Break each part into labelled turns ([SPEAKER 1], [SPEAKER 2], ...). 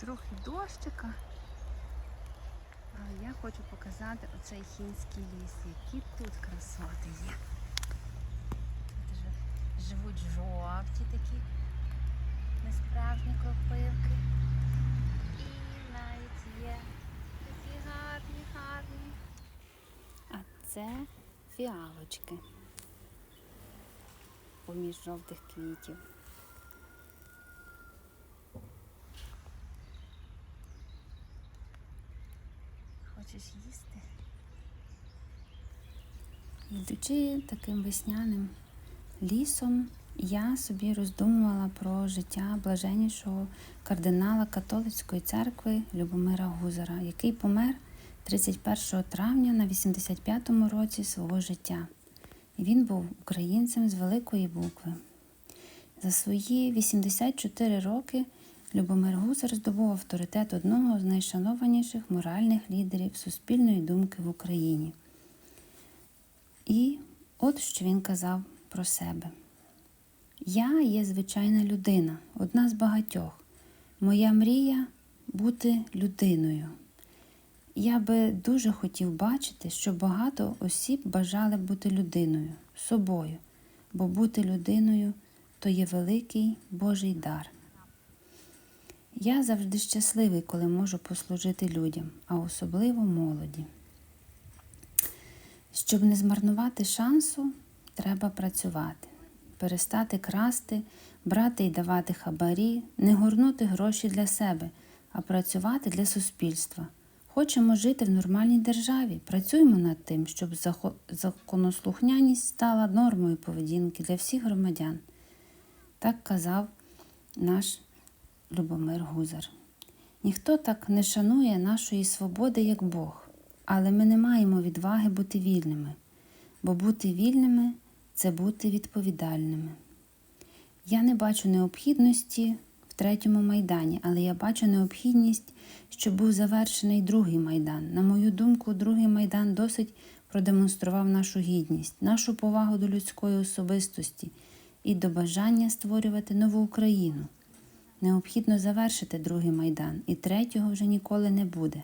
[SPEAKER 1] трохи дощика. Але я хочу показати оцей хінський ліс, які тут красоти є. Тут жи- живуть жовті такі несправжні кропивки. І навіть є такі гарні, гарні. А це фіалочки поміж жовтих квітів. Хочеш їсти? Йдучи таким весняним лісом, я собі роздумувала про життя блаженнішого кардинала католицької церкви Любомира Гузара, який помер 31 травня на 85-му році свого життя. Він був українцем з великої букви. За свої 84 роки Любомир Гусар здобув авторитет одного з найшанованіших моральних лідерів суспільної думки в Україні. І от що він казав про себе. Я є звичайна людина, одна з багатьох. Моя мрія бути людиною. Я би дуже хотів бачити, що багато осіб бажали бути людиною, собою, бо бути людиною то є великий Божий дар. Я завжди щасливий, коли можу послужити людям, а особливо молоді. Щоб не змарнувати шансу, треба працювати, перестати красти, брати і давати хабарі, не горнути гроші для себе, а працювати для суспільства. Хочемо жити в нормальній державі, працюємо над тим, щоб законослухняність стала нормою поведінки для всіх громадян. Так казав наш Любомир Гузар. Ніхто так не шанує нашої свободи, як Бог, але ми не маємо відваги бути вільними, бо бути вільними це бути відповідальними. Я не бачу необхідності в третьому майдані, але я бачу необхідність, щоб був завершений другий майдан. На мою думку, другий майдан досить продемонстрував нашу гідність, нашу повагу до людської особистості і до бажання створювати нову Україну. Необхідно завершити другий майдан, і третього вже ніколи не буде.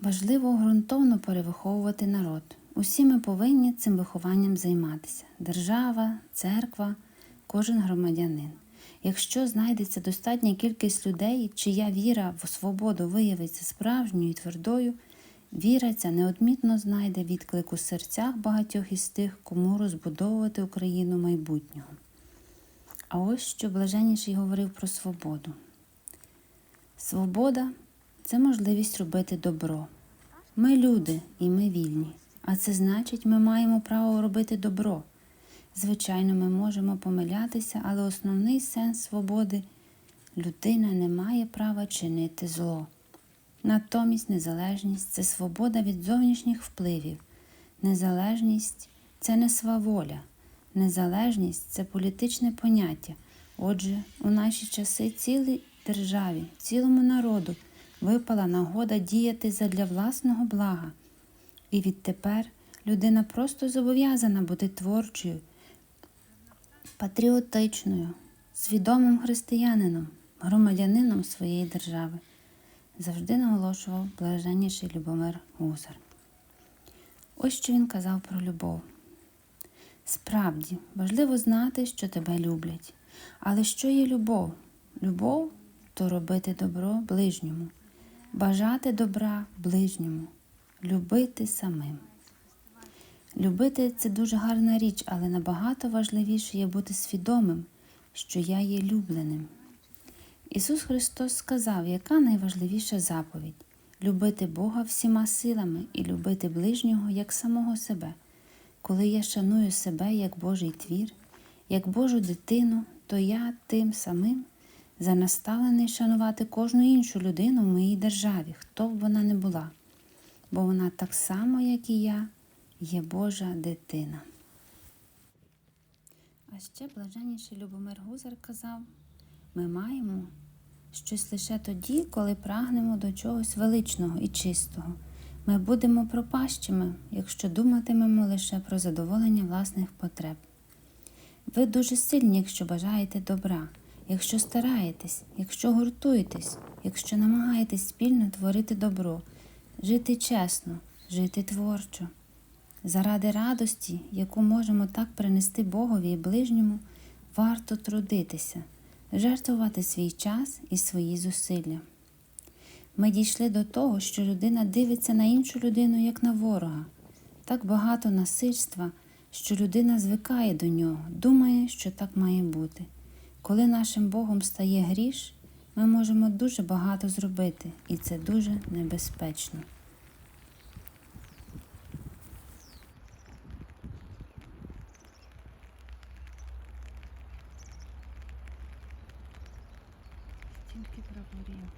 [SPEAKER 1] Важливо ґрунтовно перевиховувати народ. Усі ми повинні цим вихованням займатися: держава, церква, кожен громадянин. Якщо знайдеться достатня кількість людей, чия віра в свободу виявиться справжньою і твердою, віра ця неодмітно знайде відклик у серцях багатьох із тих, кому розбудовувати Україну майбутнього. А ось що блаженніший говорив про свободу. Свобода це можливість робити добро. Ми люди і ми вільні, а це значить, ми маємо право робити добро. Звичайно, ми можемо помилятися, але основний сенс свободи людина не має права чинити зло. Натомість незалежність це свобода від зовнішніх впливів. Незалежність це не сваволя. Незалежність це політичне поняття. Отже, у наші часи цілій державі, цілому народу випала нагода діяти задля власного блага. І відтепер людина просто зобов'язана бути творчою, патріотичною, свідомим християнином, громадянином своєї держави, завжди наголошував блаженніший Любомир Гусар. Ось що він казав про любов. Справді, важливо знати, що тебе люблять. Але що є любов? Любов то робити добро ближньому, бажати добра ближньому, любити самим. Любити це дуже гарна річ, але набагато важливіше є бути свідомим, що я є любленим. Ісус Христос сказав, яка найважливіша заповідь любити Бога всіма силами і любити ближнього як самого себе. Коли я шаную себе як Божий твір, як Божу дитину, то я тим самим занаставлений шанувати кожну іншу людину в моїй державі, хто б вона не була, бо вона так само, як і я, є Божа дитина. А ще блаженніший Любомир Гузар казав: ми маємо щось лише тоді, коли прагнемо до чогось величного і чистого. Ми будемо пропащими, якщо думатимемо лише про задоволення власних потреб. Ви дуже сильні, якщо бажаєте добра, якщо стараєтесь, якщо гуртуєтесь, якщо намагаєтесь спільно творити добро, жити чесно, жити творчо. Заради радості, яку можемо так принести Богові і ближньому, варто трудитися, жертвувати свій час і свої зусилля. Ми дійшли до того, що людина дивиться на іншу людину як на ворога. Так багато насильства, що людина звикає до нього, думає, що так має бути. Коли нашим Богом стає гріш, ми можемо дуже багато зробити, і це дуже небезпечно. Тільки прапорів,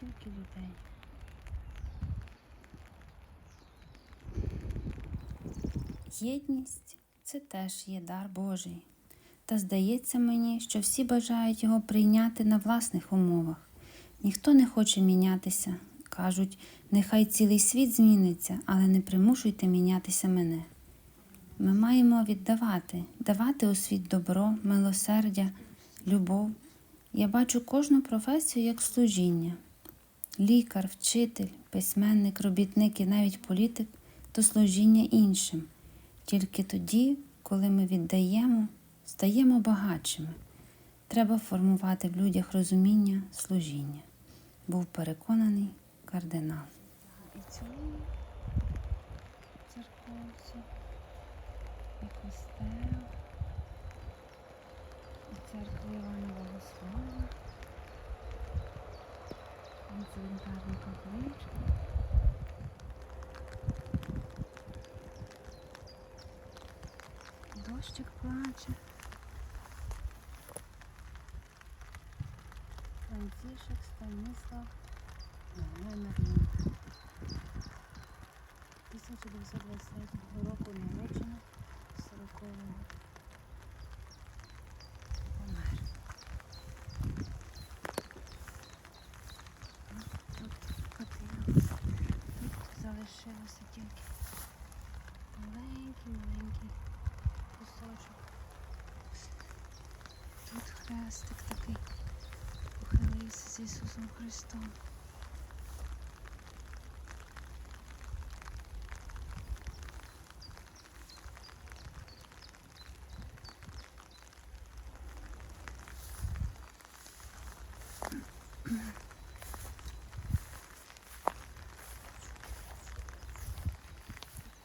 [SPEAKER 1] тільки людей. Єдність це теж є дар Божий. Та здається мені, що всі бажають його прийняти на власних умовах. Ніхто не хоче мінятися. Кажуть, нехай цілий світ зміниться, але не примушуйте мінятися мене. Ми маємо віддавати, давати у світ добро, милосердя, любов. Я бачу кожну професію як служіння. Лікар, вчитель, письменник, робітник і навіть політик то служіння іншим. Тільки тоді, коли ми віддаємо, стаємо багатшими. Треба формувати в людях розуміння служіння. Був переконаний кардинал. І цілую церковцю, і костел, і церкву Івана Богослова, і цвинтарну капличку. Дощик плаче. Францішек Станіслав Лемерлін. 1923 року народження 40-го. Помер. Тут котилося. Тут залишилося тільки маленький-маленький кусочок. Тут хрестик такий. Похилився з Ісусом Христом.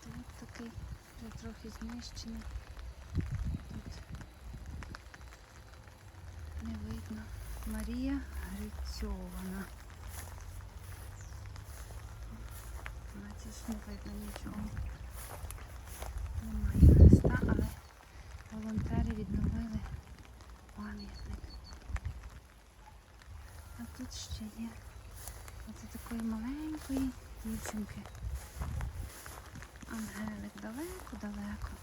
[SPEAKER 1] Тут такий вже трохи знищений. Тут не видно. Марія Грицьована. Значить ж видно нічого. Немає хреста, але волонтери відновили пам'ятник. А тут ще є оце такої маленької дівчинки. Ангелик далеко-далеко.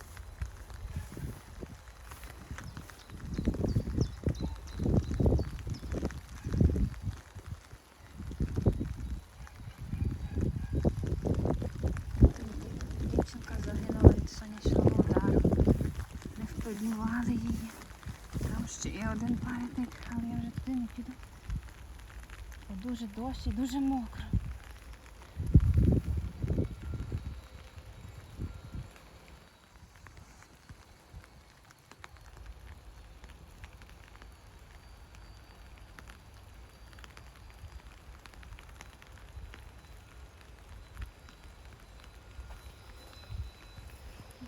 [SPEAKER 1] Не її. Там ще є один пам'ятник, але я вже туди не піду. Бо дуже дощ і дуже мокро.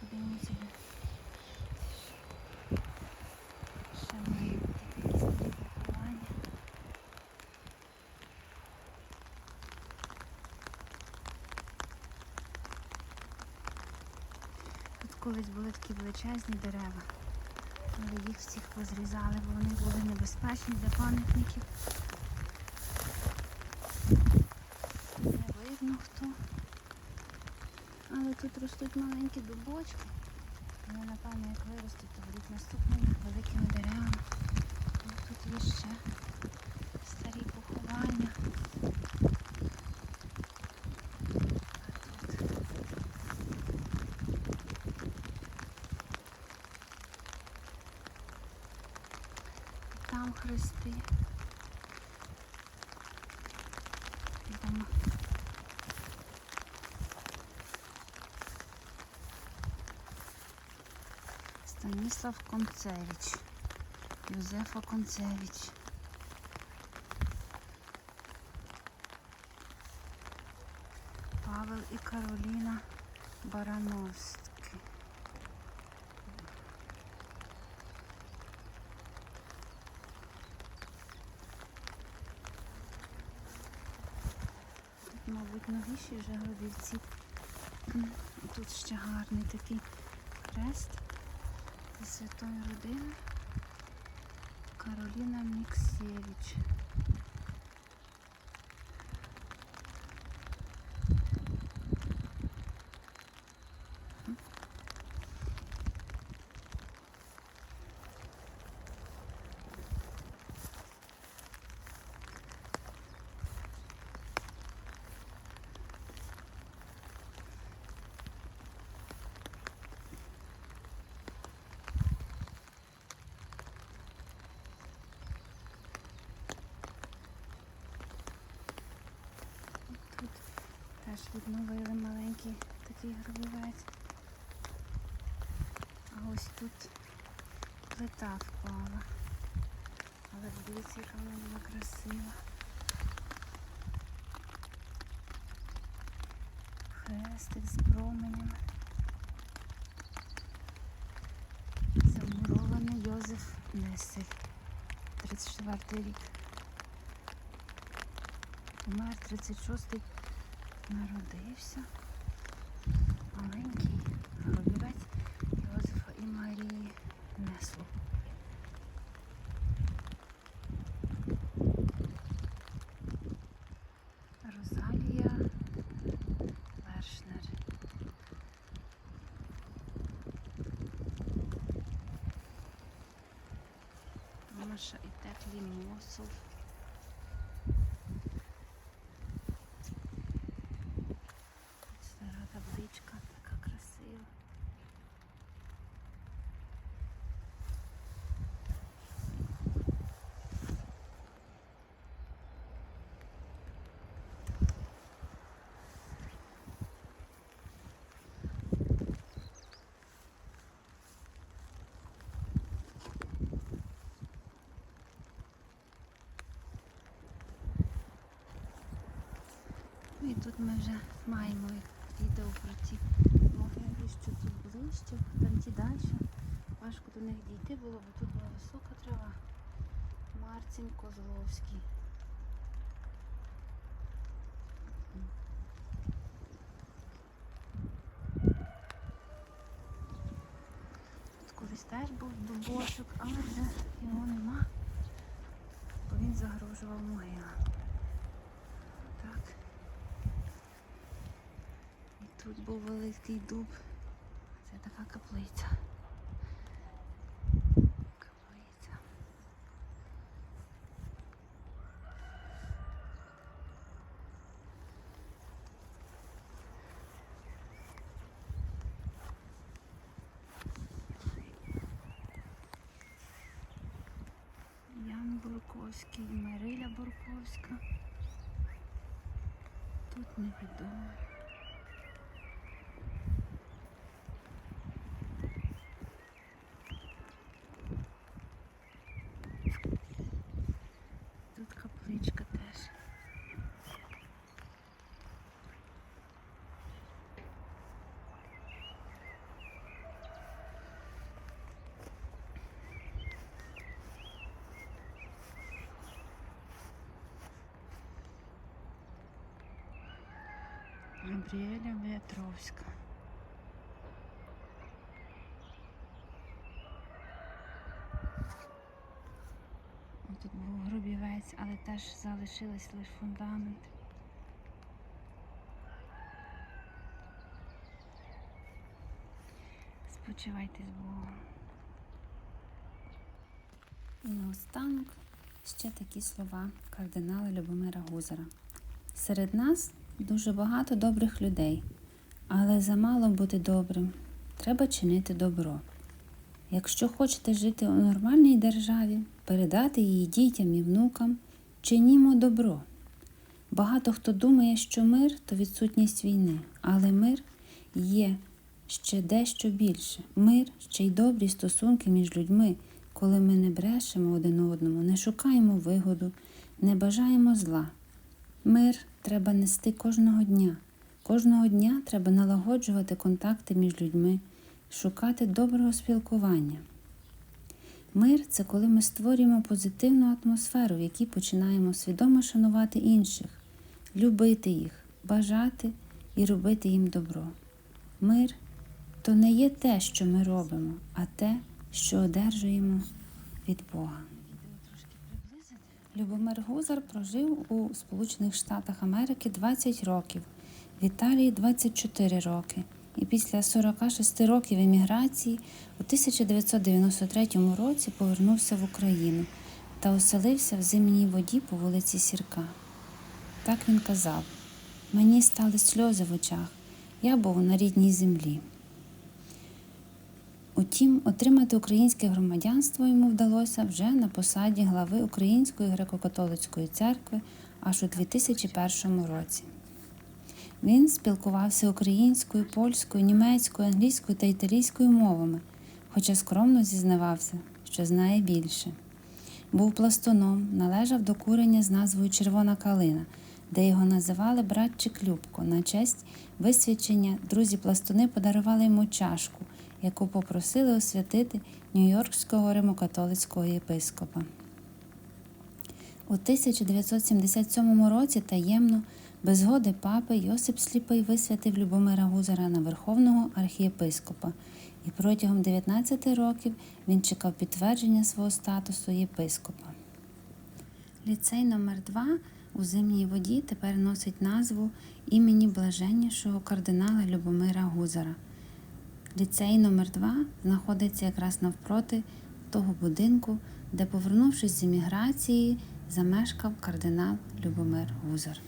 [SPEAKER 1] Подивимося. Ще має бути якісь такі поховання. Тут колись були такі величезні дерева, але їх всіх позрізали, бо вони були небезпечні для пам'ятників. Не видно хто. Але тут ростуть маленькі дубочки. Вони, напевно, як виростуть, то будуть наступними великими деревами. Ну, Тут є ще старі поховання. А тут там хрести. Йдемо. Станіслав Концевич. Юзефа Концевич. Павел і Кароліна Барановські. Тут, мабуть, новіші вже гробівці. Тут ще гарний такий хрест святої родини. Кароліна Міксєвич. Тут теж відновили маленький такий гробівець. А ось тут плита впала. Але дивіться, яка вона була красива. Хрестик з променями. Замурований Йозеф Несель. 34 рік. Помер 36-й народився. Маленький гробівець Йозефа і Марії Несло. Розалія Вершнер. Маша і Теклі Мосов. Стара табличка, така красива. Ну І тут ми вже маємо відео про ті могили, що тут ближче, там ті далі. Важко до них дійти було, бо тут була висока трава. Марцін Козловський. Тут колись теж був дубочок, але вже його нема, бо він загрожував могилам. Так. І тут був великий дуб. Це така каплиця. Каплиця. Ян Бурковський, Мариля Бурковська. Тут невідомо. Тут капличка теж. Габріеля Вятровська. Тут був гробівець, але теж залишилось лише фундамент. Спочивайте з Богом. І наостанок ще такі слова кардинала Любомира Гузара. Серед нас дуже багато добрих людей, але замало бути добрим. Треба чинити добро. Якщо хочете жити у нормальній державі, передати її дітям і внукам, чинімо добро. Багато хто думає, що мир то відсутність війни, але мир є ще дещо більше. Мир ще й добрі стосунки між людьми, коли ми не брешемо один одному, не шукаємо вигоду, не бажаємо зла. Мир треба нести кожного дня. Кожного дня треба налагоджувати контакти між людьми, шукати доброго спілкування. Мир це коли ми створюємо позитивну атмосферу, в якій починаємо свідомо шанувати інших, любити їх, бажати і робити їм добро. Мир то не є те, що ми робимо, а те, що одержуємо від Бога. Любомир Гузар прожив у Сполучених Штатах Америки 20 років, в Італії 24 роки. І після 46 років еміграції у 1993 році повернувся в Україну та оселився в зимній воді по вулиці Сірка. Так він казав: мені стали сльози в очах, я був на рідній землі. Утім, отримати українське громадянство йому вдалося вже на посаді глави Української греко-католицької церкви аж у 2001 році. Він спілкувався українською, польською, німецькою, англійською та італійською мовами, хоча скромно зізнавався, що знає більше. Був пластуном, належав до курення з назвою Червона калина, де його називали братчик Любко. На честь висвячення друзі пластуни подарували йому чашку, яку попросили освятити Нью-Йоркського римокатолицького єпископа. У 1977 році таємно, без згоди папи, Йосип Сліпий висвятив Любомира Гузара на Верховного архієпископа, і протягом 19 років він чекав підтвердження свого статусу єпископа. Ліцей номер 2 у зимній воді тепер носить назву імені блаженнішого кардинала Любомира Гузара. Ліцей номер 2 знаходиться якраз навпроти того будинку, де, повернувшись з еміграції, замешкав кардинал Любомир Гузар.